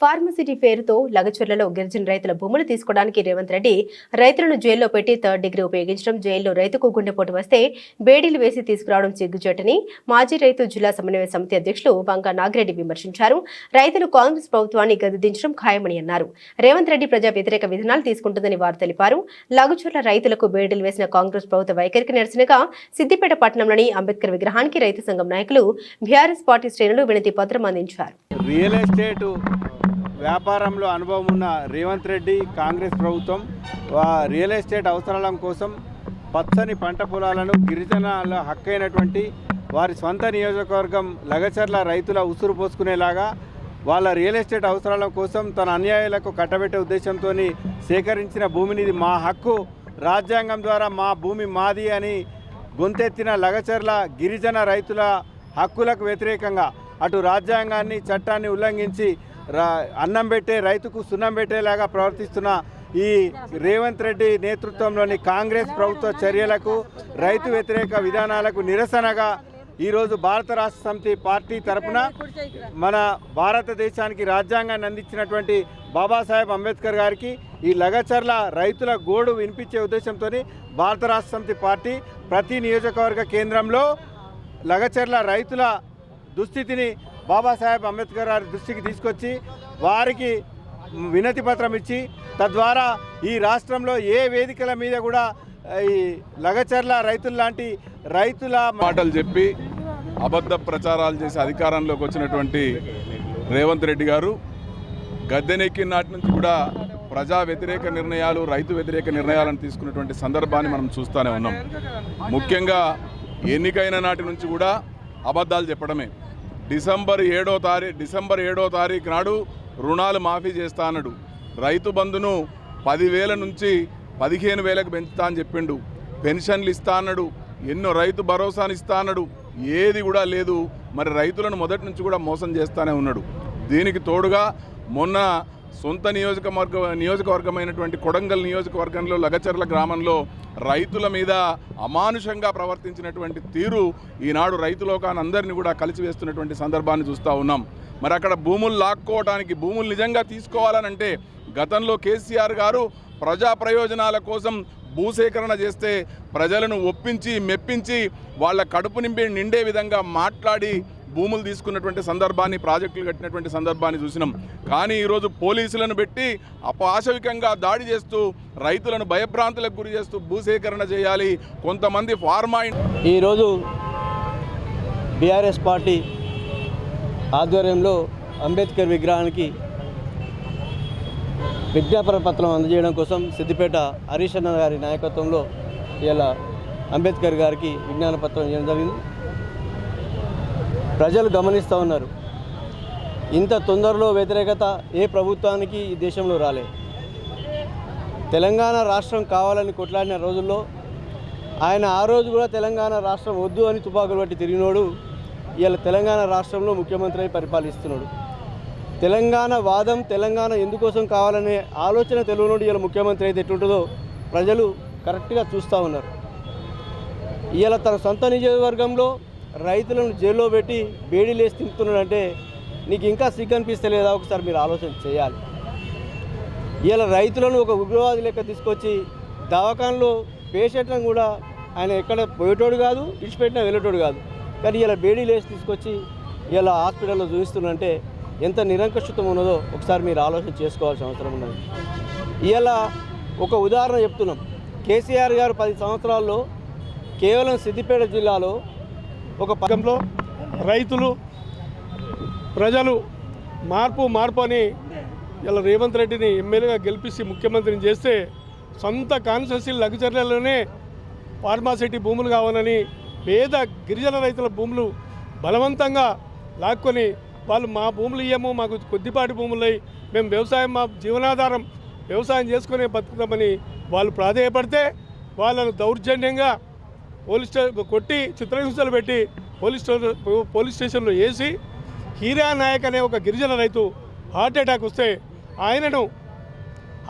ఫార్మసిటీ పేరుతో లగచర్లలో గిరిజన రైతుల భూములు తీసుకోవడానికి రేవంత్ రెడ్డి రైతులను జైల్లో పెట్టి థర్డ్ డిగ్రీ ఉపయోగించడం జైల్లో రైతుకు గుండెపోటు వస్తే బేడీలు వేసి తీసుకురావడం సిగ్గుచేటని మాజీ రైతు జిల్లా సమన్వయ సమితి అధ్యక్షులు వంక నాగిరెడ్డి విమర్శించారు. రైతులు కాంగ్రెస్ ప్రభుత్వాన్ని గదిదించడం ఖాయమని అన్నారు. రేవంత్ రెడ్డి ప్రజా వ్యతిరేక విధానాలు తీసుకుంటుందని వారు తెలిపారు. లగచర్ల రైతులకు బేడీలు వేసిన కాంగ్రెస్ ప్రభుత్వ వైఖరికి నిరసనగా సిద్దిపేట పట్టణంలోని అంబేద్కర్ విగ్రహానికి రైతు సంఘం నాయకులు బీఆర్ఎస్ పార్టీ శ్రేణులు వినతి పత్రం అందించారు. రియల్ ఎస్టేట్ వ్యాపారంలో అనుభవం ఉన్న రేవంత్ రెడ్డి కాంగ్రెస్ ప్రభుత్వం వా- రియల్ ఎస్టేట్ అవసరాల కోసం పచ్చని పంట పొలాలను గిరిజనాల హక్కైనటువంటి వారి సొంత నియోజకవర్గం లగచర్ల రైతుల ఉసురు పోసుకునేలాగా వాళ్ళ రియల్ ఎస్టేట్ అవసరాల కోసం తన అన్యాయాలకు కట్టబెట్టే ఉద్దేశంతో సేకరించిన భూమిని మా హక్కు. రాజ్యాంగం ద్వారా మా భూమి మాది అని గొంతెత్తిన లగచర్ల గిరిజన రైతుల హక్కులకు వ్యతిరేకంగా అటు రాజ్యాంగాన్ని చట్టాన్ని ఉల్లంఘించి అన్నం పెట్టే రైతుకు సున్నం పెట్టేలాగా ప్రవర్తిస్తున్న ఈ రేవంత్ రెడ్డి నేతృత్వంలోని కాంగ్రెస్ ప్రభుత్వ చర్యలకు రైతు వ్యతిరేక విధానాలకు నిరసనగా ఈరోజు భారత రాష్ట్ర సమితి పార్టీ తరపున మన భారతదేశానికి రాజ్యాంగాన్ని అందించినటువంటి బాబాసాహెబ్ అంబేద్కర్ గారికి ఈ లగచర్ల రైతుల గోడు వినిపించే ఉద్దేశంతో భారత రాష్ట్ర సమితి పార్టీ ప్రతి నియోజకవర్గ కేంద్రంలో లగచర్ల రైతుల దుస్థితిని బాబాసాహెబ్ అంబేద్కర్ గారి దృష్టికి తీసుకొచ్చి వారికి వినతి పత్రం ఇచ్చి తద్వారా ఈ రాష్ట్రంలో ఏ వేదికల మీద కూడా ఈ లగచర్ల రైతుల లాంటి రైతుల మాటలు చెప్పి అబద్ధ ప్రచారాలు చేసి అధికారంలోకి వచ్చినటువంటి రేవంత్ రెడ్డి గారు గద్దెనెక్కిన నాటి నుంచి కూడా ప్రజా వ్యతిరేక నిర్ణయాలు రైతు వ్యతిరేక నిర్ణయాలను తీసుకున్నటువంటి సందర్భాన్ని మనం చూస్తూనే ఉన్నాం. ముఖ్యంగా ఎన్నికైన నాటి నుంచి కూడా అబద్ధాలు చెప్పడమే. డిసెంబర్ ఏడో తారీఖు డిసెంబర్ ఏడో తారీఖు నాడు రుణాలు మాఫీ చేస్తానడు రైతు బంధును పదివేల నుంచి పదిహేను వేలకు పెంచుతా అని చెప్పిండు. పెన్షన్లు ఇస్తా అన్నాడు. ఎన్నో రైతు భరోసాను ఇస్తా అన్నాడు. ఏది కూడా లేదు. మరి రైతులను మొదటి నుంచి కూడా మోసం చేస్తానే ఉన్నాడు. దీనికి తోడుగా మొన్న సొంత నియోజకవర్గ నియోజకవర్గమైనటువంటి కొడంగల్ నియోజకవర్గంలో లగచర్ల గ్రామంలో రైతుల మీద అమానుషంగా ప్రవర్తించినటువంటి తీరు ఈనాడు రైతులోకాన్ని అందరినీ కూడా కలిసివేస్తున్నటువంటి సందర్భాన్ని చూస్తూ ఉన్నాం. మరి అక్కడ భూములు లాక్కోవడానికి భూములు నిజంగా తీసుకోవాలనంటే గతంలో కేసీఆర్ గారు ప్రజా ప్రయోజనాల కోసం భూసేకరణ చేస్తే ప్రజలను ఒప్పించి మెప్పించి వాళ్ళ కడుపు నింపి నిండే విధంగా మాట్లాడి భూములు తీసుకున్నటువంటి సందర్భాన్ని ప్రాజెక్టులు కట్టినటువంటి సందర్భాన్ని చూసినాం. కానీ ఈరోజు పోలీసులను పెట్టి అపాశవికంగా దాడి చేస్తూ రైతులను భయభ్రాంతులకు గురి చేస్తూ భూసేకరణ చేయాలి. కొంతమంది ఫార్మా ఈరోజు బీఆర్ఎస్ పార్టీ ఆధ్వర్యంలో అంబేద్కర్ విగ్రహానికి విజ్ఞాపన పత్రం అందజేయడం కోసం సిద్దిపేట హరీష్ అన్న గారి నాయకత్వంలో ఇలా అంబేద్కర్ గారికి విజ్ఞాన పత్రం ఇవ్వడం జరిగింది. ప్రజలు గమనిస్తూ ఉన్నారు. ఇంత తొందరలో వ్యతిరేకత ఏ ప్రభుత్వానికి ఈ దేశంలో రాలే తెలంగాణ రాష్ట్రం కావాలని కొట్లాడిన రోజుల్లో ఆయన ఆ రోజు కూడా తెలంగాణ రాష్ట్రం వద్దు అని తుపాకులు పట్టి తిరిగినోడు ఇవాళ తెలంగాణ రాష్ట్రంలో ముఖ్యమంత్రి అయి పరిపాలిస్తున్నాడు. తెలంగాణ వాదం తెలంగాణ ఎందుకోసం కావాలనే ఆలోచన తెలుగునోడు ఇవాళ ముఖ్యమంత్రి అయితే ఎట్లుంటుందో ప్రజలు కరెక్ట్గా చూస్తూ ఉన్నారు. ఇవాళ తన సొంత నియోజకవర్గంలో రైతులను జైల్లో పెట్టి బేడీలేసి తింపుతున్నాడంటే నీకు ఇంకా సిగ్గు అనిపిస్తలేదా? ఒకసారి మీరు ఆలోచన చేయాలి. ఇలా రైతులను ఒక ఉగ్రవాది లెక్క తీసుకొచ్చి దవాఖానలో పేషెంట్లను కూడా ఆయన ఎక్కడ పోయేటోడు కాదు విడిచిపెట్టిన వెళ్ళేటోడు కాదు. కానీ ఇలా బేడీ లేసి తీసుకొచ్చి ఇలా హాస్పిటల్లో చూపిస్తున్నంటే ఎంత నిరంకషితం ఉన్నదో ఒకసారి మీరు ఆలోచన చేసుకోవాల్సిన అవసరం ఉన్నది. ఇలా ఒక ఉదాహరణ చెప్తున్నాం. కేసీఆర్ గారు పది సంవత్సరాల్లో కేవలం సిద్దిపేట జిల్లాలో ఒక పథకంలో రైతులు ప్రజలు మార్పు మార్పు అని ఇలా రేవంత్ రెడ్డిని ఎమ్మెల్యేగా గెలిపించి ముఖ్యమంత్రిని చేస్తే సొంత కాన్స్టిట్యూన్సీ లగ్జరీలోనే ఫార్మాసిటీ భూములు కావాలని పేద గిరిజన రైతుల భూములు బలవంతంగా లాక్కొని వాళ్ళు మా భూములు ఇయ్యము మాకు కొద్దిపాటి భూములు మేము వ్యవసాయం మా జీవనాధారం వ్యవసాయం చేసుకునే బతుకుతామని వాళ్ళు ప్రాధేయపడితే వాళ్ళను దౌర్జన్యంగా పోలీస్ స్టేషన్ కొట్టి చిత్రహింసలు పెట్టి పోలీస్ స్టేషన్ పోలీస్ స్టేషన్లో వేసి హీరా నాయక్ అనే ఒక గిరిజన రైతు హార్ట్ అటాక్ వస్తే ఆయనను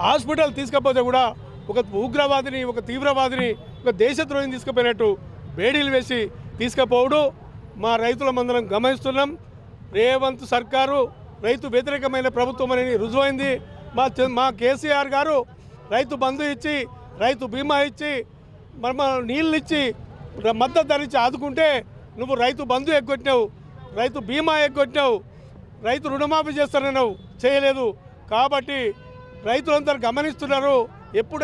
హాస్పిటల్ తీసుకపోతే కూడా ఒక ఉగ్రవాదిని ఒక తీవ్రవాదిని ఒక దేశద్రోహిని తీసుకుపోయినట్టు బేడీలు వేసి తీసుకుపోవడం. మా రైతుల మందరం గమనిస్తున్నాం. రేవంత్ సర్కారు రైతు వ్యతిరేకమైన ప్రభుత్వం అని రుజువైంది. మా మా కేసీఆర్ గారు రైతు బంధు ఇచ్చి రైతు బీమా ఇచ్చి మరి నీళ్ళు ఇచ్చి మద్దతు ధరించి ఆదుకుంటే నువ్వు రైతు బంధు ఎగ్గొట్టినావు రైతు బీమా ఎగ్గొట్టినావు రైతు రుణమాఫీ చేస్తానన్నావు. చేయలేదు. కాబట్టి రైతులందరూ గమనిస్తున్నారు. ఎప్పుడు